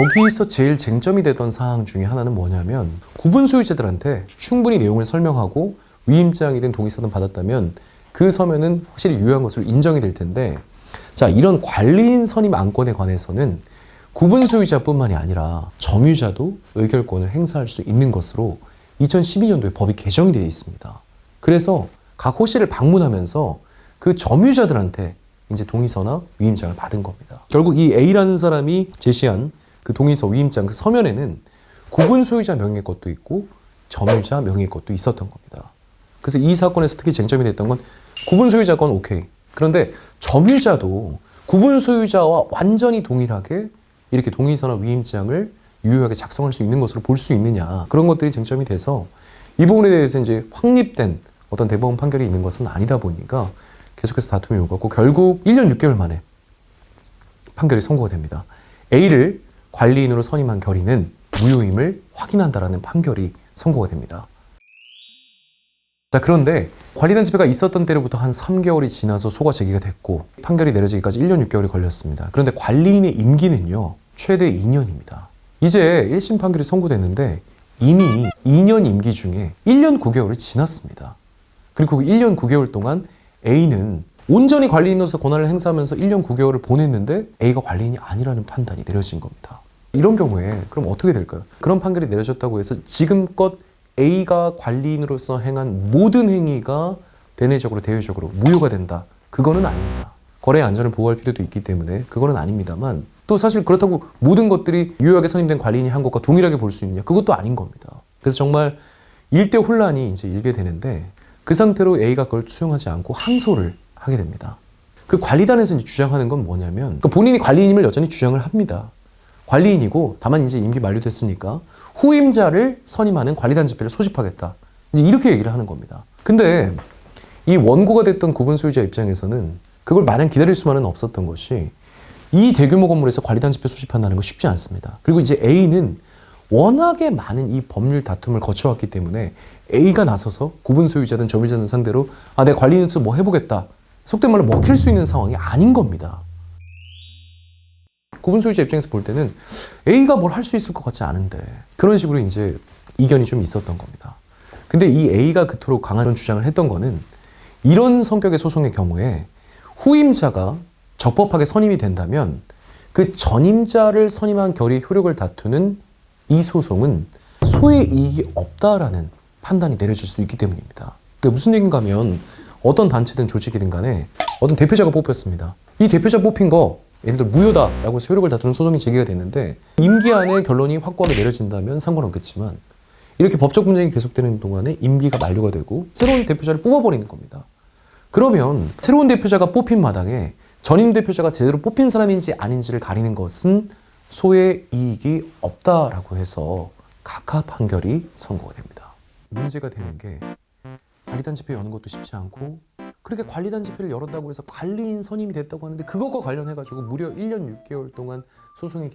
거기서 제일 쟁점이 됐던 사항 중에 하나는 뭐냐면 구분 소유자들한테 충분히 내용을 설명하고 위임장이든 동의서든 받았다면 그 서면은 확실히 유효한 것으로 인정이 될 텐데 자 이런 관리인 선임 안건에 관해서는 구분 소유자뿐만이 아니라 점유자도 의결권을 행사할 수 있는 것으로 2012년도에 법이 개정이 되어 있습니다. 그래서 각 호실을 방문하면서 그 점유자들한테 이제 동의서나 위임장을 받은 겁니다. 결국 이 A라는 사람이 제시한 그 동의서 위임장 그 서면에는 구분 소유자 명의 것도 있고 점유자 명의 것도 있었던 겁니다. 그래서 이 사건에서 특히 쟁점이 됐던 건 구분 소유자 건 오케이. 그런데 점유자도 구분 소유자와 완전히 동일하게 이렇게 동의서나 위임장을 유효하게 작성할 수 있는 것으로 볼 수 있느냐 그런 것들이 쟁점이 돼서 이 부분에 대해서 이제 확립된 어떤 대법원 판결이 있는 것은 아니다 보니까 계속해서 다툼이 오갔고 결국 1년 6개월 만에 판결이 선고가 됩니다. A를 관리인으로 선임한 결의는 무효임을 확인한다라는 판결이 선고가 됩니다. 자 그런데 관리단 집회가 있었던 때로부터 한 3개월이 지나서 소가 제기가 됐고 판결이 내려지기까지 1년 6개월이 걸렸습니다. 그런데 관리인의 임기는요 최대 2년입니다. 이제 1심 판결이 선고됐는데 이미 2년 임기 중에 1년 9개월이 지났습니다. 그리고 그 1년 9개월 동안 A는 온전히 관리인으로서 권한을 행사하면서 1년 9개월을 보냈는데 A가 관리인이 아니라는 판단이 내려진 겁니다. 이런 경우에 그럼 어떻게 될까요? 그런 판결이 내려졌다고 해서 지금껏 A가 관리인으로서 행한 모든 행위가 대내적으로 대외적으로 무효가 된다. 그거는 아닙니다. 거래의 안전을 보호할 필요도 있기 때문에 그거는 아닙니다만 또 사실 그렇다고 모든 것들이 유효하게 선임된 관리인이 한 것과 동일하게 볼 수 있느냐? 그것도 아닌 겁니다. 그래서 정말 일대 혼란이 이제 일게 되는데 그 상태로 A가 그걸 수용하지 않고 항소를 하게 됩니다. 그 관리단에서 주장하는 건 뭐냐면 그 본인이 관리인임을 여전히 주장을 합니다. 관리인이고 다만 이제 임기 만료됐으니까 후임자를 선임하는 관리단 집회를 소집하겠다. 이제 이렇게 얘기를 하는 겁니다. 근데 이 원고가 됐던 구분 소유자 입장에서는 그걸 마냥 기다릴 수만은 없었던 것이 이 대규모 건물에서 관리단 집회 소집한다는 거 쉽지 않습니다. 그리고 이제 A는 워낙에 많은 이 법률 다툼을 거쳐왔기 때문에 A가 나서서 구분 소유자든 점유자든 상대로 아, 내가 관리인으로서 뭐 해보겠다. 속된 말로 먹힐 수 있는 상황이 아닌 겁니다. 구분 소유자 입장에서 볼 때는 A가 뭘 할 수 있을 것 같지 않은데 그런 식으로 이제 이견이 좀 있었던 겁니다. 근데 이 A가 그토록 강한 주장을 했던 거는 이런 성격의 소송의 경우에 후임자가 적법하게 선임이 된다면 그 전임자를 선임한 결의 효력을 다투는 이 소송은 소의 이익이 없다라는 판단이 내려질 수 있기 때문입니다. 그게 무슨 얘기인가 하면 어떤 단체든 조직이든 간에 어떤 대표자가 뽑혔습니다. 이 대표자 뽑힌 거 예를 들어 무효다라고 해서 효력을 다투는 소송이 제기가 됐는데 임기 안에 결론이 확고하게 내려진다면 상관없겠지만 이렇게 법적 분쟁이 계속되는 동안에 임기가 만료가 되고 새로운 대표자를 뽑아버리는 겁니다. 그러면 새로운 대표자가 뽑힌 마당에 전임 대표자가 제대로 뽑힌 사람인지 아닌지를 가리는 것은 소의 이익이 없다라고 해서 각하 판결이 선고가 됩니다. 문제가 되는 게 관리단 집회 여는 것도 쉽지 않고 그렇게 관리단 집회를 열었다고 해서 관리인 선임이 됐다고 하는데 그것과 관련해 가지고 무려 1년 6개월 동안 소송이